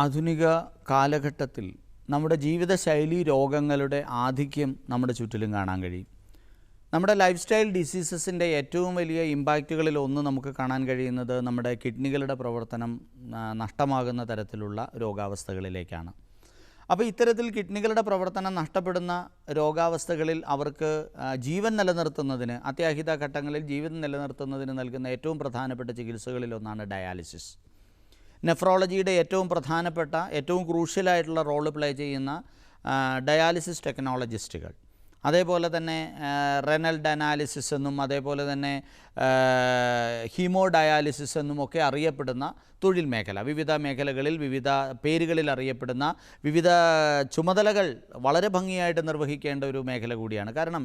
ആധുനിക കാലഘട്ടത്തിൽ നമ്മുടെ ജീവിതശൈലി രോഗങ്ങളുടെ ആധിക്യം നമ്മുടെ ചുറ്റിലും കാണാൻ കഴിയും. നമ്മുടെ ലൈഫ് സ്റ്റൈൽ ഡിസീസസിന്റെ ഏറ്റവും വലിയ ഇമ്പാക്റ്റുകളിൽ ഒന്ന് നമുക്ക് കാണാൻ കഴിയുന്നത് നമ്മുടെ കിഡ്നികളുടെ പ്രവർത്തനം നഷ്ടമാകുന്ന തരത്തിലുള്ള രോഗാവസ്ഥകളിലേക്കാണ്. അപ്പോൾ ഇത്തരത്തിൽ കിഡ്നികളുടെ പ്രവർത്തനം നഷ്ടപ്പെടുന്ന രോഗാവസ്ഥകളിൽ അവർക്ക് ജീവൻ നിലനിർത്തുന്നതിന് അത്യാഹിത ഘട്ടങ്ങളിൽ ജീവൻ നിലനിർത്തുന്നതിന് നൽകുന്ന ഏറ്റവും പ്രധാനപ്പെട്ട ചികിത്സകളിലൊന്നാണ് ഡയാലിസിസ് നെഫ്രോളജിയുടെ ഏറ്റവും പ്രധാനപ്പെട്ട ഏറ്റവും ക്രൂഷ്യലായിട്ടുള്ള റോൾ പ്ലേ ചെയ്യുന്ന ഡയാലിസിസ് ടെക്നോളജിസ്റ്റുകൾ. അതേപോലെ തന്നെ റെനൽ ഡയാലിസിസ് എന്നും അതേപോലെ തന്നെ ഹീമോ ഡയാലിസിസ് എന്നും ഒക്കെ അറിയപ്പെടുന്ന തൊഴിൽ മേഖല. വിവിധ മേഖലകളിൽ വിവിധ പേരുകളിൽ അറിയപ്പെടുന്ന വിവിധ ചുമതലകൾ വളരെ ഭംഗിയായിട്ട് നിർവഹിക്കേണ്ട ഒരു മേഖല കൂടിയാണ്. കാരണം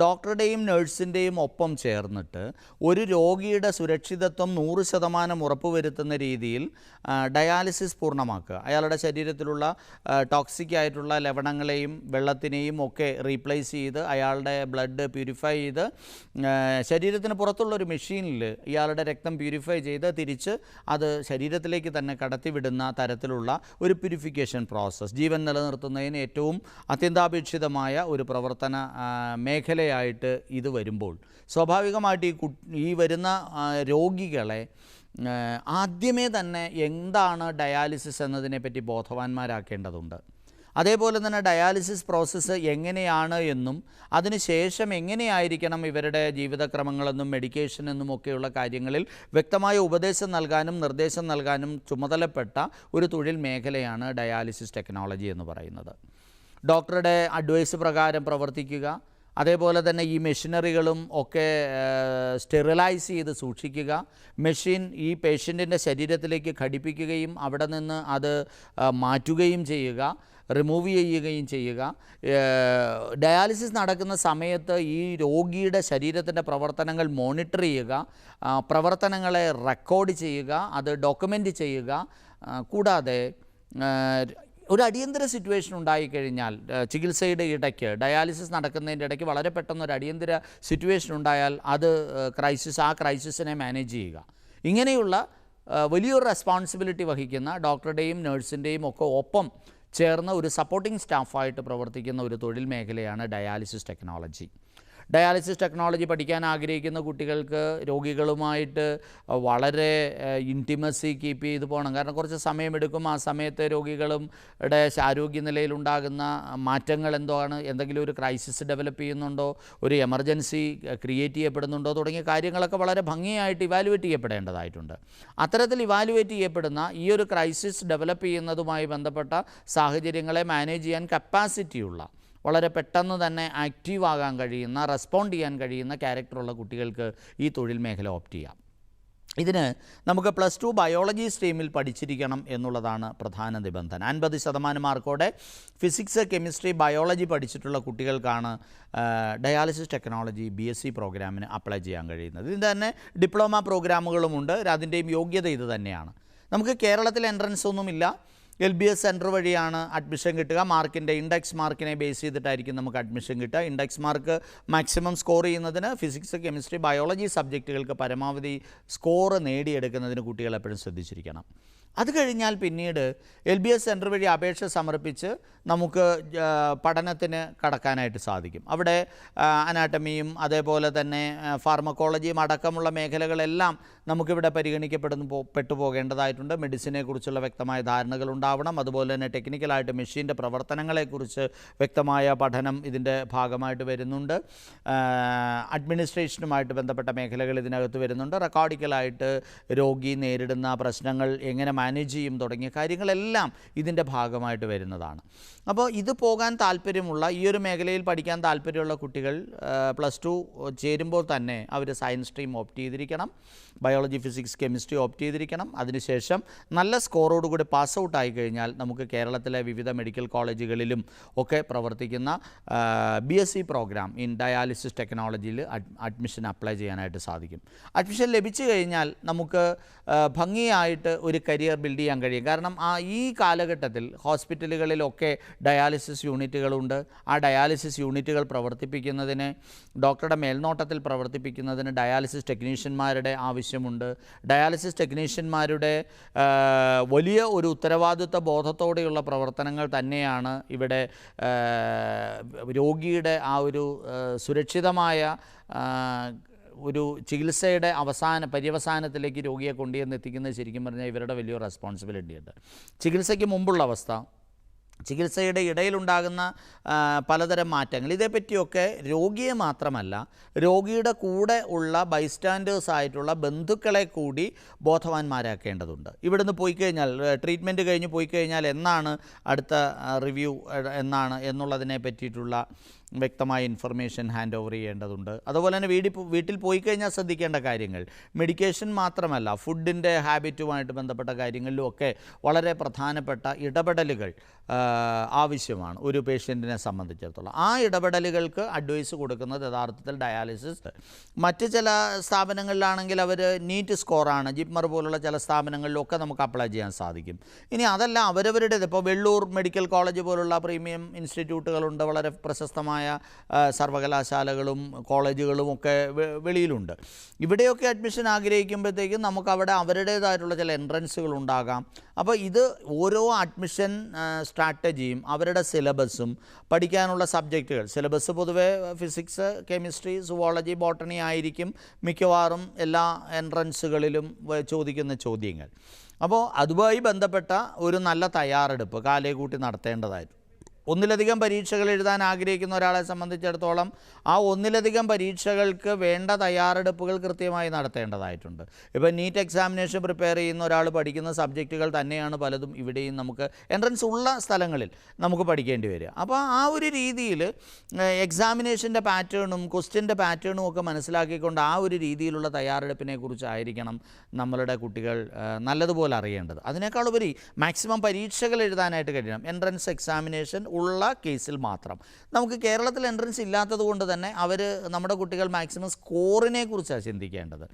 ഡോക്ടറുടെയും നഴ്സിന്റെയും ഒപ്പം ചേർന്നിട്ട് ഒരു രോഗിയുടെ സുരക്ഷിതത്വം നൂറ് ശതമാനം ഉറപ്പുവരുത്തുന്ന രീതിയിൽ ഡയാലിസിസ് പൂർണമാക്കുക. അയാളുടെ ശരീരത്തിലുള്ള ടോക്സിക് ആയിട്ടുള്ള ലവണങ്ങളെയും വെള്ളത്തിനെയും ഒക്കെ റീപ്ലേസ് ചെയ്ത് അയാളുടെ ബ്ലഡ് പ്യൂരിഫൈ ചെയ്ത് ശരീരത്തിന് പുറത്തുള്ള ഒരു മെഷീനിൽ ഇയാളുടെ രക്തം പ്യൂരിഫൈ ചെയ്ത് തിരിച്ച് അത് ശരീരത്തിലേക്ക് തന്നെ കടത്തിവിടുന്ന തരത്തിലുള്ള ഒരു പ്യൂരിഫിക്കേഷൻ പ്രോസസ്സ് ജീവൻ നിലനിർത്തുന്നതിന് ഏറ്റവും അത്യന്താപേക്ഷിതമായ ഒരു പ്രവർത്തന മേഖലയായിട്ട് ഇത് വരുമ്പോൾ സ്വാഭാവികമായിട്ട് ഈ കു ഈ വരുന്ന രോഗികളെ ആദ്യമേ തന്നെ എന്താണ് ഡയാലിസിസ് എന്നതിനെപ്പറ്റി ബോധവാന്മാരാക്കേണ്ടതുണ്ട്. അതേപോലെ തന്നെ ഡയാലിസിസ് പ്രോസസ്സ് എങ്ങനെയാണ് എന്നും അതിനുശേഷം എങ്ങനെയായിരിക്കണം ഇവരുടെ ജീവിതക്രമങ്ങളെന്നും മെഡിക്കേഷൻ എന്നും ഒക്കെയുള്ള കാര്യങ്ങളിൽ വ്യക്തമായ ഉപദേശം നൽകാനും നിർദ്ദേശം നൽകാനും ചുമതലപ്പെട്ട ഒരു തൊഴിൽ മേഖലയാണ് ഡയാലിസിസ് ടെക്നോളജി എന്ന് പറയുന്നത്. ഡോക്ടറുടെ അഡ്വൈസ് പ്രകാരം പ്രവർത്തിക്കുക. അതേപോലെ തന്നെ ഈ മെഷീനറികളും ഒക്കെ സ്റ്റെറിലൈസ് ചെയ്ത് സൂക്ഷിക്കുക. മെഷീൻ ഈ പേഷ്യന്റിന്റെ ശരീരത്തിലേക്ക് ഘടിപ്പിക്കുകയും അവിടെ നിന്ന് അത് മാറ്റുകയും ചെയ്യുക. റിമൂവ് ചെയ്യുകയും ചെയ്യുക. ഡയാലിസിസ് നടക്കുന്ന സമയത്ത് ഈ രോഗിയുടെ ശരീരത്തിന്റെ പ്രവർത്തനങ്ങൾ മോണിറ്റർ ചെയ്യുക. പ്രവർത്തനങ്ങളെ റെക്കോർഡ് ചെയ്യുക. അത് ഡോക്യുമെന്റ് ചെയ്യുക. കൂടാതെ ഒരു അടിയന്തര സിറ്റുവേഷൻ ഉണ്ടായിക്കഴിഞ്ഞാൽ ചികിത്സയുടെ ഇടയ്ക്ക് ഡയാലിസിസ് നടക്കുന്നതിന്റെ ഇടയ്ക്ക് വളരെ പെട്ടെന്ന് ഒരു അടിയന്തര സിറ്റുവേഷൻ ഉണ്ടായാൽ അത് ക്രൈസിസ് ആ ക്രൈസിസിനെ മാനേജ് ചെയ്യുക. ഇങ്ങനെയുള്ള വലിയൊരു റെസ്പോൺസിബിലിറ്റി വഹിക്കുന്ന ഡോക്ടറുടെയും നേഴ്സിന്റെയും ഒക്കെ ഒപ്പം ചേർന്ന് ഒരു സപ്പോർട്ടിംഗ് സ്റ്റാഫായിട്ട് പ്രവർത്തിക്കുന്ന ഒരു തൊഴിൽ മേഖലയാണ് ഡയാലിസിസ് ടെക്നോളജി ഡയാലിസിസ് ടെക്നോളജി പഠിക്കാൻ ആഗ്രഹിക്കുന്ന കുട്ടികൾക്ക് രോഗികളുമായിട്ട് വളരെ ഇന്റിമസി കീപ്പ് ചെയ്ത് പോകണം. കാരണം കുറച്ച് സമയമെടുക്കും. ആ സമയത്ത് രോഗികളുടെ ആരോഗ്യനിലയിലുണ്ടാകുന്ന മാറ്റങ്ങൾ എന്താണ്? എന്തെങ്കിലും ഒരു ക്രൈസിസ് ഡെവലപ്പ് ചെയ്യുന്നുണ്ടോ? ഒരു എമർജൻസി ക്രിയേറ്റ് ചെയ്യപ്പെടുന്നുണ്ടോ? തുടങ്ങിയ കാര്യങ്ങളൊക്കെ വളരെ ഭംഗിയായിട്ട് ഇവാലുവേറ്റ് ചെയ്യപ്പെടേണ്ടതായിട്ടുണ്ട്. അത്തരത്തിൽ ഇവാലുവേറ്റ് ചെയ്യപ്പെടുന്ന ഈ ഒരു ക്രൈസിസ് ഡെവലപ്പ് ചെയ്യുന്നതുമായി ബന്ധപ്പെട്ട സാഹചര്യങ്ങളെ മാനേജ് ചെയ്യാൻ കപ്പാസിറ്റിയുള്ള വളരെ പെട്ടെന്ന് തന്നെ ആക്റ്റീവ് ആകാൻ കഴിയുന്ന റെസ്പോണ്ട് ചെയ്യാൻ കഴിയുന്ന ക്യാരക്ടറുള്ള കുട്ടികൾക്ക് ഈ തൊഴിൽ മേഖല ഓപ്റ്റ് ചെയ്യാം. ഇതിന് നമുക്ക് പ്ലസ് ടു ബയോളജി സ്ട്രീമിൽ പഠിച്ചിരിക്കണം എന്നുള്ളതാണ് പ്രധാന നിബന്ധന. അൻപത് ശതമാനം മാർക്കോടെ ഫിസിക്സ് കെമിസ്ട്രി ബയോളജി പഠിച്ചിട്ടുള്ള കുട്ടികൾക്കാണ് dialysis technology B S C പ്രോഗ്രാമിന് അപ്ലൈ ചെയ്യാൻ കഴിയുന്നത്. ഇതിന് തന്നെ ഡിപ്ലോമ പ്രോഗ്രാമുകളുമുണ്ട് അതിന്റെയും യോഗ്യത ഇത് തന്നെയാണ്. നമുക്ക് കേരളത്തിൽ എൻട്രൻസ് ഒന്നുമില്ല. എൽ ബി എസ് സെന്റർ വഴിയാണ് അഡ്മിഷൻ കിട്ടുക. മാർക്കിന്റെ ഇൻഡെക്സ് മാർക്കിനെ ബേസ് ചെയ്തിട്ടായിരിക്കും നമുക്ക് അഡ്മിഷൻ കിട്ടുക. ഇൻഡെക്സ് മാർക്ക് മാക്സിമം സ്കോർ ചെയ്യുന്നതിന് ഫിസിക്സ് കെമിസ്ട്രി ബയോളജി സബ്ജക്റ്റുകൾക്ക് പരമാവധി സ്കോർ നേടിയെടുക്കുന്നതിന് കുട്ടികൾ എപ്പോഴും ശ്രദ്ധിച്ചിരിക്കണം. അത് കഴിഞ്ഞാൽ പിന്നീട് എൽ ബി എസ് സെന്റർ വഴി അപേക്ഷ സമർപ്പിച്ച് നമുക്ക് പഠനത്തിന് കടക്കാനായിട്ട് സാധിക്കും. അവിടെ അനാട്ടമിയും അതേപോലെ തന്നെ ഫാർമക്കോളജിയും അടക്കമുള്ള മേഖലകളെല്ലാം നമുക്കിവിടെ പരിഗണിക്കപ്പെടുന്നു പെട്ടുപോകേണ്ടതായിട്ടുണ്ട്. മെഡിസിനെക്കുറിച്ചുള്ള വ്യക്തമായ ധാരണകൾ ഉണ്ടാവണം. അതുപോലെ തന്നെ ടെക്നിക്കലായിട്ട് മെഷീന്റെ പ്രവർത്തനങ്ങളെക്കുറിച്ച് വ്യക്തമായ പഠനം ഇതിന്റെ ഭാഗമായിട്ട് വരുന്നുണ്ട്. അഡ്മിനിസ്ട്രേഷനുമായിട്ട് ബന്ധപ്പെട്ട മേഖലകൾ ഇതിനകത്ത് വരുന്നുണ്ട്. റെക്കോർഡിക്കലായിട്ട് രോഗി നേരിടുന്ന പ്രശ്നങ്ങൾ എങ്ങനെ മാനേജ് ചെയ്യും തുടങ്ങിയ കാര്യങ്ങളെല്ലാം ഇതിന്റെ ഭാഗമായിട്ട് വരുന്നതാണ്. അപ്പോൾ ഇത് പോകാൻ താല്പര്യമുള്ള ഈ ഒരു മേഖലയിൽ പഠിക്കാൻ താല്പര്യമുള്ള കുട്ടികൾ പ്ലസ് ടു ചേരുമ്പോൾ തന്നെ അവർ സയൻസ് സ്ട്രീം ഓപ്റ്റ് ചെയ്തിരിക്കണം. ബയോളജി ഫിസിക്സ് കെമിസ്ട്രി ഓപ്റ്റ് ചെയ്തിരിക്കണം. അതിനുശേഷം നല്ല സ്കോറോടുകൂടി പാസ് ഔട്ട് ആയി കഴിഞ്ഞാൽ നമുക്ക് കേരളത്തിലെ വിവിധ മെഡിക്കൽ കോളേജുകളിലും ഒക്കെ പ്രവർത്തിക്കുന്ന B S C program in dialysis ടെക്നോളജിയിൽ അഡ്മിഷൻ അപ്ലൈ ചെയ്യാനായിട്ട് സാധിക്കും. അഡ്മിഷൻ ലഭിച്ചു കഴിഞ്ഞാൽ നമുക്ക് ഭംഗിയായിട്ട് ഒരു കരിയർ ബിൽഡ് ചെയ്യാൻ കഴിയും. കാരണം ആ ഈ കാലഘട്ടത്തിൽ ഹോസ്പിറ്റലുകളിലൊക്കെ ഡയാലിസിസ് യൂണിറ്റുകളുണ്ട്. ആ ഡയാലിസിസ് യൂണിറ്റുകൾ പ്രവർത്തിപ്പിക്കുന്നതിന് ഡോക്ടറുടെ മേൽനോട്ടത്തിൽ പ്രവർത്തിപ്പിക്കുന്നതിന് ഡയാലിസിസ് ടെക്നീഷ്യന്മാരുടെ ആവശ്യമുണ്ട്. ഡയാലിസിസ് ടെക്നീഷ്യന്മാരുടെ വലിയ ഒരു ഉത്തരവാദിത്വ ബോധത്തോടെയുള്ള പ്രവർത്തനങ്ങൾ തന്നെയാണ് ഇവിടെ രോഗിയുടെ ആ ഒരു സുരക്ഷിതമായ ഒരു ചികിത്സയുടെ അവസാന പര്യവസാനത്തിലേക്ക് രോഗിയെ കൊണ്ടുചെന്ന് എത്തിക്കുന്നത് ശരിക്കും പറഞ്ഞാൽ ഇവരുടെ വലിയ റെസ്പോൺസിബിലിറ്റി ഉണ്ട് ചികിത്സയ്ക്ക് മുമ്പുള്ള അവസ്ഥ ചികിത്സയുടെ ഇടയിലുണ്ടാകുന്ന പലതരം മാറ്റങ്ങൾ. ഇതേപ്പറ്റിയൊക്കെ രോഗിയെ മാത്രമല്ല രോഗിയുടെ കൂടെ ഉള്ള ബൈസ്റ്റാൻഡേഴ്സ് ആയിട്ടുള്ള ബന്ധുക്കളെ കൂടി ബോധവാന്മാരാക്കേണ്ടതുണ്ട്. ഇവിടുന്ന് പോയി കഴിഞ്ഞാൽ ട്രീറ്റ്മെന്റ് കഴിഞ്ഞ് പോയി കഴിഞ്ഞാൽ എന്നാണ് അടുത്ത റിവ്യൂ എന്നാണ് എന്നുള്ളതിനെ പറ്റിയിട്ടുള്ള വ്യക്തമായ ഇൻഫർമേഷൻ ഹാൻഡ് ഓവർ ചെയ്യേണ്ടതുണ്ട്. അതുപോലെ തന്നെ വീട്ടിൽ വീട്ടിൽ പോയി കഴിഞ്ഞാൽ ശ്രദ്ധിക്കേണ്ട കാര്യങ്ങൾ. മെഡിക്കേഷൻ മാത്രമല്ല ഫുഡിന്റെ ഹാബിറ്റുമായിട്ട് ബന്ധപ്പെട്ട കാര്യങ്ങളിലും ഒക്കെ വളരെ പ്രധാനപ്പെട്ട ഇടപെടലുകൾ ആവശ്യമാണ് ഒരു പേഷ്യന്റിനെ സംബന്ധിച്ചിടത്തോളം. ആ ഇടപെടലുകൾക്ക് അഡ്വൈസ് കൊടുക്കുന്നത് യഥാർത്ഥത്തിൽ ഡയാലിസിസ് മറ്റ് ചില സ്ഥാപനങ്ങളിലാണെങ്കിൽ അവർ നീറ്റ് സ്കോറാണ് ജിപ്മർ പോലുള്ള ചില സ്ഥാപനങ്ങളിലൊക്കെ നമുക്ക് അപ്ലൈ ചെയ്യാൻ സാധിക്കും. ഇനി അതല്ല അവരവരുടേത്. ഇപ്പോൾ വെള്ളൂർ മെഡിക്കൽ കോളേജ് പോലുള്ള പ്രീമിയം ഇൻസ്റ്റിറ്റ്യൂട്ടുകളുണ്ട് വളരെ പ്രശസ്തമായ ആ, സർവകലാശാലകളും കോളേജുകളും ഒക്കെ വെളിയിലുണ്ട്. ഇവിടെയൊക്കെ അഡ്മിഷൻ ആഗ്രഹിക്കുമ്പോഴത്തേക്കും നമുക്ക് അവിടെ അവരുടേതായിട്ടുള്ള ചില എൻട്രൻസുകൾ ഉണ്ടാകാം. അപ്പോൾ ഇത് ഓരോ അഡ്മിഷൻ സ്ട്രാറ്റജിയും അവരുടെ സിലബസും പഠിക്കാനുള്ള സബ്ജക്റ്റുകൾ സിലബസ് പൊതുവേ ഫിസിക്സ് കെമിസ്ട്രി സുവോളജി ബോട്ടണി ആയിരിക്കും മിക്കവാറും എല്ലാ എൻട്രൻസുകളിലും ചോദിക്കുന്ന ചോദ്യങ്ങൾ. അപ്പോൾ അതുമായി ബന്ധപ്പെട്ട ഒരു നല്ല തയ്യാറെടുപ്പ് കാലേ കൂട്ടി നടത്തേണ്ടതായിരുന്നു ഒന്നിലധികം പരീക്ഷകൾ എഴുതാൻ ആഗ്രഹിക്കുന്ന ഒരാളെ സംബന്ധിച്ചിടത്തോളം ആ ഒന്നിലധികം പരീക്ഷകൾക്ക് വേണ്ട തയ്യാറെടുപ്പുകൾ കൃത്യമായി നടത്തേണ്ടതായിട്ടുണ്ട്. ഇപ്പോൾ നീറ്റ് എക്സാമിനേഷൻ പ്രിപ്പയർ ചെയ്യുന്ന ഒരാൾ പഠിക്കുന്ന സബ്ജക്റ്റുകൾ തന്നെയാണ് പലതും ഇവിടെയും നമുക്ക് എൻട്രൻസ് ഉള്ള സ്ഥലങ്ങളിൽ നമുക്ക് പഠിക്കേണ്ടി വരിക. അപ്പോൾ ആ ഒരു രീതിയിൽ എക്സാമിനേഷന്റെ പാറ്റേണും ക്വസ്റ്റ്യന്റെ പാറ്റേണും ഒക്കെ മനസ്സിലാക്കിക്കൊണ്ട് ആ ഒരു രീതിയിലുള്ള തയ്യാറെടുപ്പിനെ കുറിച്ചായിരിക്കണം നമ്മളുടെ കുട്ടികൾ നല്ലതുപോലെ അറിയേണ്ടത്. അതിനേക്കാളുപരി മാക്സിമം പരീക്ഷകൾ എഴുതാനായിട്ട് കഴിയണം. എൻട്രൻസ് എക്സാമിനേഷൻ ഉള്ള കേസിൽ മാത്രം. നമുക്ക് കേരളത്തിൽ എൻട്രൻസ് ഇല്ലാത്തത് കൊണ്ട് തന്നെ അവർ നമ്മുടെ കുട്ടികൾ മാക്സിമം സ്കോറിനെ കുറിച്ചാണ് ചിന്തിക്കേണ്ടത്.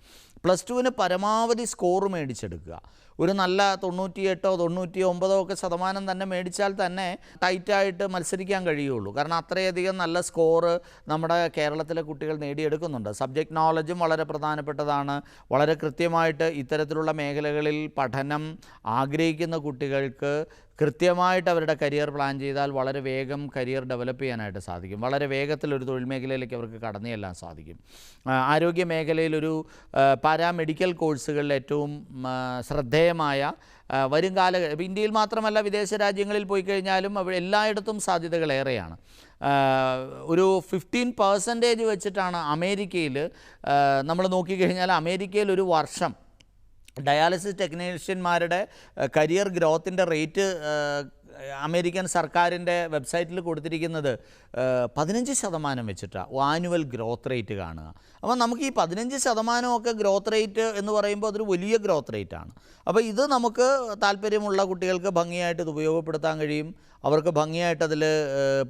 പ്ലസ് ടുവിന് പരമാവധി സ്കോർ മേടിച്ചെടുക്കുക. ഒരു നല്ല തൊണ്ണൂറ്റിയെട്ടോ തൊണ്ണൂറ്റി ഒമ്പതോ ഒക്കെ ശതമാനം തന്നെ മേടിച്ചാൽ തന്നെ ടൈറ്റായിട്ട് മത്സരിക്കാൻ കഴിയുള്ളൂ. കാരണം അത്രയധികം നല്ല സ്കോറ് നമ്മുടെ കേരളത്തിലെ കുട്ടികൾ നേടിയെടുക്കുന്നുണ്ട്. സബ്ജക്റ്റ് നോളജും വളരെ പ്രധാനപ്പെട്ടതാണ്. വളരെ കൃത്യമായിട്ട് ഇത്തരത്തിലുള്ള മേഖലകളിൽ പഠനം ആഗ്രഹിക്കുന്ന കുട്ടികൾക്ക് കൃത്യമായിട്ട് അവരുടെ കരിയർ പ്ലാൻ ചെയ്താൽ വളരെ വേഗം കരിയർ ഡെവലപ്പ് ചെയ്യാനായിട്ട് സാധിക്കും. വളരെ വേഗത്തിൽ ഒരു തൊഴിൽ മേഖലയിലേക്ക് അവർക്ക് കടന്നു ചെല്ലാൻ സാധിക്കും. ആരോഗ്യ മേഖലയിലൊരു പാരാമെഡിക്കൽ കോഴ്സുകളിൽ ഏറ്റവും ആ, ശ്രദ്ധേയമായ വരും കാല ഇന്ത്യയിൽ മാത്രമല്ല വിദേശ രാജ്യങ്ങളിൽ പോയി കഴിഞ്ഞാലും അവിടെ എല്ലായിടത്തും സാധ്യതകൾ ഏറെയാണ്. ഒരു ഫിഫ്റ്റീൻ പെർസെന്റേജ് വെച്ചിട്ടാണ് അമേരിക്കയിൽ നമ്മൾ നോക്കിക്കഴിഞ്ഞാൽ അമേരിക്കയിൽ ഒരു വർഷം ഡയാലിസിസ് ടെക്നീഷ്യന്മാരുടെ കരിയർ ഗ്രോത്തിന്റെ റേറ്റ് അമേരിക്കൻ സർക്കാരിന്റെ വെബ്സൈറ്റിൽ കൊടുത്തിരിക്കുന്നത് പതിനഞ്ച് ശതമാനം വെച്ചിട്ടാണ് ആനുവൽ ഗ്രോത്ത് റേറ്റ് കാണുക. അപ്പോൾ നമുക്ക് ഈ പതിനഞ്ച് ശതമാനമൊക്കെ ഗ്രോത്ത് റേറ്റ് എന്ന് പറയുമ്പോൾ അതൊരു വലിയ ഗ്രോത്ത് റേറ്റ് ആണ് അപ്പോൾ ഇത് നമുക്ക് താല്പര്യമുള്ള കുട്ടികൾക്ക് ഭംഗിയായിട്ട് ഇത് ഉപയോഗപ്പെടുത്താൻ കഴിയും. അവർക്ക് ഭംഗിയായിട്ട് അതിൽ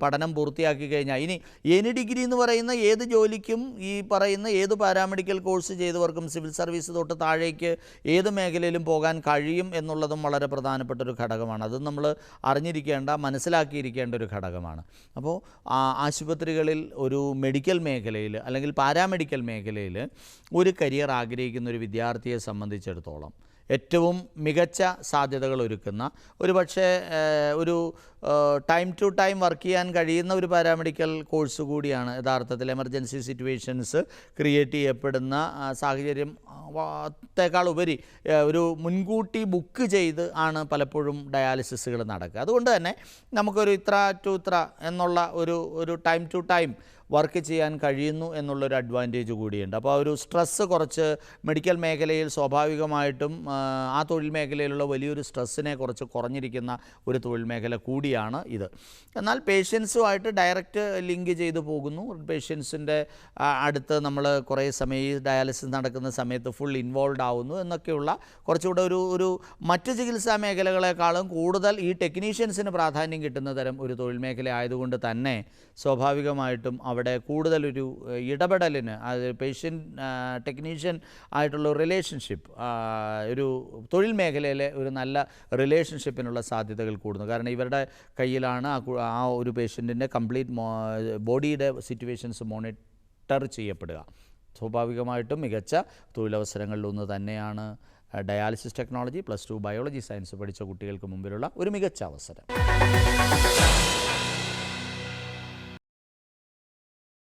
പഠനം പൂർത്തിയാക്കി കഴിഞ്ഞാൽ ഇനി എനി ഡിഗ്രി എന്ന് പറയുന്ന ഏത് ജോലിക്കും ഈ പറയുന്ന ഏത് പാരാമെഡിക്കൽ കോഴ്സ് ചെയ്തവർക്കും സിവിൽ സർവീസ് തൊട്ട് താഴേക്ക് ഏത് മേഖലയിലും പോകാൻ കഴിയും എന്നുള്ളതും വളരെ പ്രധാനപ്പെട്ട ഒരു ഘടകമാണ്. അത് നമ്മൾ അറിഞ്ഞിരിക്കേണ്ട മനസ്സിലാക്കിയിരിക്കേണ്ട ഒരു ഘടകമാണ്. അപ്പോൾ ആശുപത്രികളിൽ ഒരു മെഡിക്കൽ മേഖലയിൽ അല്ലെങ്കിൽ പാരാമെഡിക്കൽ മേഖലയിൽ ഒരു കരിയർ ആഗ്രഹിക്കുന്ന ഒരു വിദ്യാർത്ഥിയെ സംബന്ധിച്ചിടത്തോളം ഏറ്റവും മികച്ച സാധ്യതകൾ ഒരുക്കുന്ന ഒരു പക്ഷേ ഒരു ടൈം ടു ടൈം വർക്ക് ചെയ്യാൻ കഴിയുന്ന ഒരു പാരാമെഡിക്കൽ കോഴ്സ് കൂടിയാണ് യഥാർത്ഥത്തിൽ എമർജൻസി സിറ്റുവേഷൻസ് ക്രിയേറ്റ് ചെയ്യപ്പെടുന്ന സാഹചര്യം ത്തേക്കാൾ ഉപരി ഒരു മുൻകൂട്ടി ബുക്ക് ചെയ്ത് ആണ് പലപ്പോഴും ഡയാലിസിസുകൾ നടക്കുക. അതുകൊണ്ട് തന്നെ നമുക്കൊരു ഇത്ര ടു ഇത്ര എന്നുള്ള ഒരു ഒരു ടൈം ടു ടൈം വർക്ക് ചെയ്യാൻ കഴിയുന്നു എന്നുള്ളൊരു അഡ്വാന്റേജ് കൂടിയുണ്ട്. അപ്പോൾ ആ ഒരു സ്ട്രെസ്സ് കുറച്ച് മെഡിക്കൽ മേഖലയിൽ സ്വാഭാവികമായിട്ടും ആ, തൊഴിൽ മേഖലയിലുള്ള വലിയൊരു സ്ട്രെസ്സിനെ കുറച്ച് കുറഞ്ഞിരിക്കുന്ന ഒരു തൊഴിൽ മേഖല കൂടിയാണ് ഇത്. എന്നാൽ പേഷ്യൻസുമായിട്ട് ഡയറക്റ്റ് ലിങ്ക് ചെയ്തു പോകുന്നു. പേഷ്യൻസിന്റെ അടുത്ത് നമ്മൾ കുറേ സമയം ഈ ഡയാലിസിസ് നടക്കുന്ന സമയത്ത് ഫുൾ ഇൻവോൾവ് ആവുന്നു എന്നൊക്കെയുള്ള കുറച്ചുകൂടെ ഒരു ഒരു മറ്റ് ചികിത്സാ മേഖലകളെക്കാളും കൂടുതൽ ഈ ടെക്നീഷ്യൻസിന് പ്രാധാന്യം കിട്ടുന്ന തരം ഒരു തൊഴിൽ മേഖല ആയതുകൊണ്ട് തന്നെ സ്വാഭാവികമായിട്ടും അവിടെ അവിടെ കൂടുതലൊരു ഇടപെടലിന് അത് പേഷ്യന്റ് ടെക്നീഷ്യൻ ആയിട്ടുള്ള റിലേഷൻഷിപ്പ് ഒരു തൊഴിൽ മേഖലയിലെ ഒരു നല്ല റിലേഷൻഷിപ്പിനുള്ള സാധ്യതകൾ കൂടുന്നു. കാരണം ഇവരുടെ കയ്യിലാണ് ആ ഒരു പേഷ്യന്റിന്റെ കംപ്ലീറ്റ് ബോഡിയുടെ സിറ്റുവേഷൻസ് മോണിറ്റർ ചെയ്യപ്പെടുക. സ്വാഭാവികമായിട്ടും മികച്ച തൊഴിലവസരങ്ങളിലൊന്ന് തന്നെയാണ് dialysis technology plus two biology science പഠിച്ച കുട്ടികൾക്ക് മുമ്പിലുള്ള ഒരു മികച്ച അവസരം.